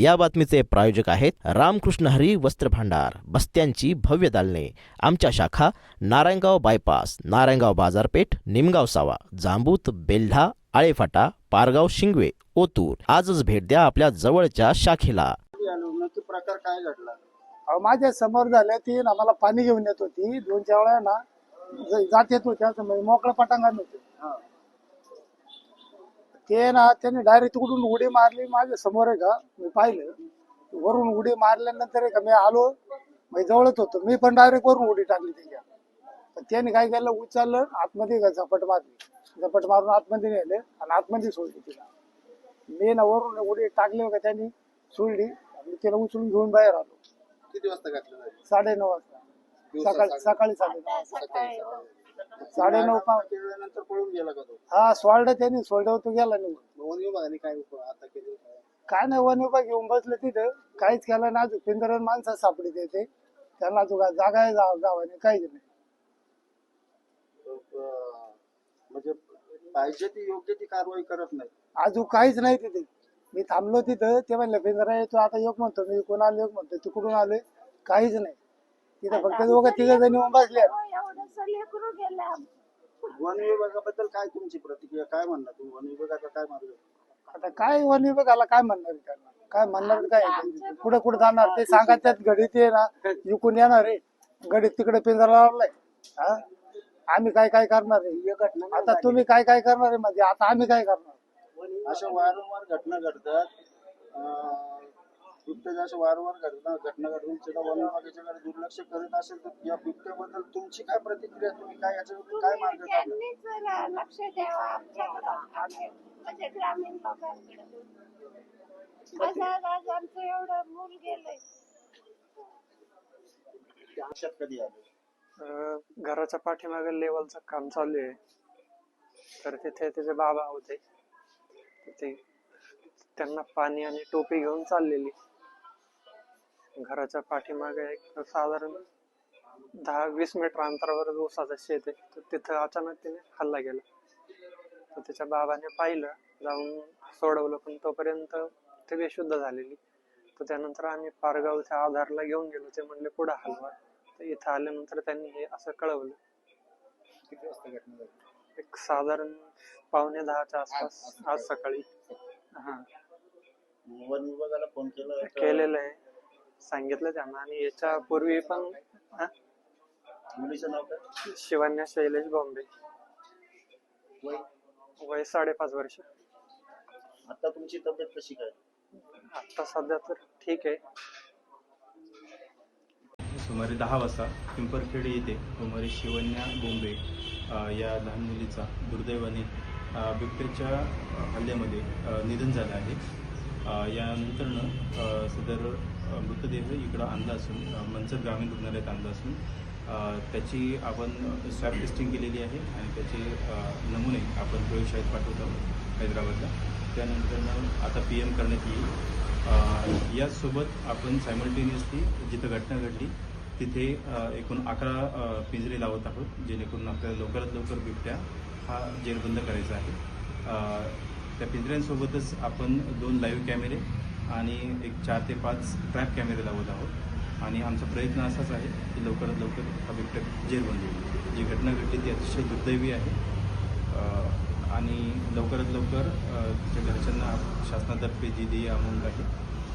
या बातमीचे प्रायोजक आहेत रामकृष्ण हरी वस्त्र भांडार बस्त्यांची भव्य दालने. आमच्या शाखा नारायणगाव बायपास नारायणगाव बाजारपेठ निमगाव सावा जांबूत बेल्ढा आळेफाटा पारगाव शिंगवे ओतूर. आजच भेट द्या आपल्या जवळच्या शाखेला. प्रकार काय घडला? अहो माझ्यासमोर झाल्या ती ना मला पाणी घेऊन येत होती. दोन चार वेळा ना ज- जात येत होत्या असं म्हणजे मोकळं पटांगण होते. हा. ते ना त्याने डायरेक्ट तिकडून उडी मारली. माझ्यासमोर आहे का? मी पाहिलं. वरून उडी मारल्यानंतर आहे का मी आलो. म्हणजे जवळच होतो. मी पण डायरेक्ट वरून उडी टाकली त्याच्या. पण त्याने काय केलं? उचललं. आतमध्ये का झपट मारली. झपट मारून आतमध्ये नेले आणि आतमध्ये सोडली तिला. मी ना वरून उडी टाकली का त्यांनी. सोडली. आणि तिला उचलून घेऊन बाहेर आलो. किती वाजता साडे नऊ वाजता. सकाळी सकाळी साडे नऊ सकाळी. साडे नऊ पा केल्यानंतर पळून गेला का तो? हा सोळडं त्यांनी सोळडं तो गेला निघून. वन विभागाने काय आता केले काय नाही वन विभाग येऊन बसले तिथं. काहीच केलं नाही अजून पिंजरण माणसं सापडी देते त्यांना काय जागा आहे गाव- गावाने काहीच नाही. म्हणजे पाहिजे ती योग्य ती कारवाई करत नाही. अजून काहीच नाही तिथे. मी थांबलो तिथं ते म्हणलं पिंजरा येतो आता योग म्हणतो मी कोण आलो योग म्हणतो तिकडून आलोय. काहीच नाही. तिथं फक्त दोघं तिघ जण येऊन बसले एवढंसं लेकरू गेलं वन विभागाबद्दल काय तुमची प्रतिक्रिया काय म्हणणार तुम्ही? वन विभागाचा काय मार्ग? आता काय वन विभागाला काय म्हणणार आहे त्यांना? काय म्हणणार काय? पुढे कुठे जाणार? ते सांगा त्यात घडी ते ना विकून येणार आहे. घडीत तिकडे पिंजरा लावलाय. हा? आम्ही काय काय करणार आहे? आता तुम्ही काय काय करणार आहे? म्हणजे आता आम्ही काय करणार? अशा वारंवार घटना घडतात. अं, बिबट्याच्या अशा वारंवार घटना घटना घडून दुर्लक्ष करत असेल तर या बिबट्याबद्दल तुमची काय प्रतिक्रिया तुम्ही काय याच्यावर काय मार्ग जरा लक्ष द्यावं आमच्याकडं आम्ही म्हणजे ग्रामीण लोकांकडे असं आज आमचं एवढं मूल गेलंय. ते लक्षात कधी आलं? अं, घराच्या पाठीमागे लेवलचं काम चालू आहे. तर तिथे त्याचे बाबा होते. तर ते त्यांना पाणी आणि टोपी घेऊन चाललेली. घराच्या पाठीमागे एक साधारण दहा वीस मीटर अंतरावर ऊसाचं शेत आहे. तर तिथं अचानक तिने हल्ला गेला तर त्याच्या बाबाने पाहिलं जाऊन सोडवलं पण तोपर्यंत ते बेशुद्ध झालेली. तर त्यानंतर आम्ही पारगावच्या आधारला घेऊन गेलो. ते म्हणले पुढे हलवा. तर इथं आल्यानंतर त्यांनी हे असं कळवलं. किती वाजता घटना झाली? एक साधारण पावणे दहाच्या आसपास आज सकाळी. हा. वन विभागाला फोन केला केलेलं आहे. सांगितलं त्यांना. आणि याच्या पूर्वी पण हा, मुलीचं नाव काय? शिवन्या शैलेश बॉम्बे. वय? वय साडेपाच वर्ष. आता तुमची तब्येत कशी काय? आता सध्या तर ठीक आहे. सुमारे दहा वाजता पिंपरखेड येथे कुमारी शिवन्या बोंबे अ, या लहान मुलीचा दुर्दैवाने अ, बिबट्याच्या हल्ल्यामध्ये अ, निधन झालं आहे. अ, यानंतरनं अ, सदर मृतदेह इकडं आणला असून मनसर ग्रामीण रुग्णालयात आणला असून त्याची आपण स्वॅब टेस्टिंग केलेली आहे आणि त्याचे नमुने आपण प्रयोगशाळेत पाठवत आहोत हैदराबादला. त्यानंतर आता पी एम करण्यात येईल. यासोबत याचसोबत आपण सायमल्टेनियसली जिथं घटना घडली तिथे एकूण अकरा पिंजरे लावत आहोत जेणेकरून आपल्याला लवकरात लवकर बिबट्या हा जेरबंद करायचा आहे. त्या पिंजऱ्यांसोबतच आपण दोन लाईव्ह कॅमेरे आणि एक चार ते पाच ट्रॅप कॅमेरे लावत आहोत. आणि आमचा प्रयत्न असाच आहे की लवकरात लवकर हा बिबट्या जेरबंद होईल. जी घटना घडली ती अतिशय दुर्दैवी आहे. आणि लवकरात लवकर त्या तिच्या घरच्यांना शासनातर्फे जी देय अमाऊंट आहे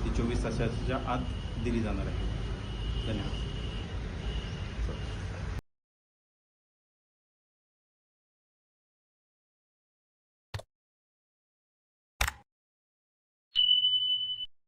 ती चोवीस तासाच्या आत दिली जाणार आहे. धन्यवाद.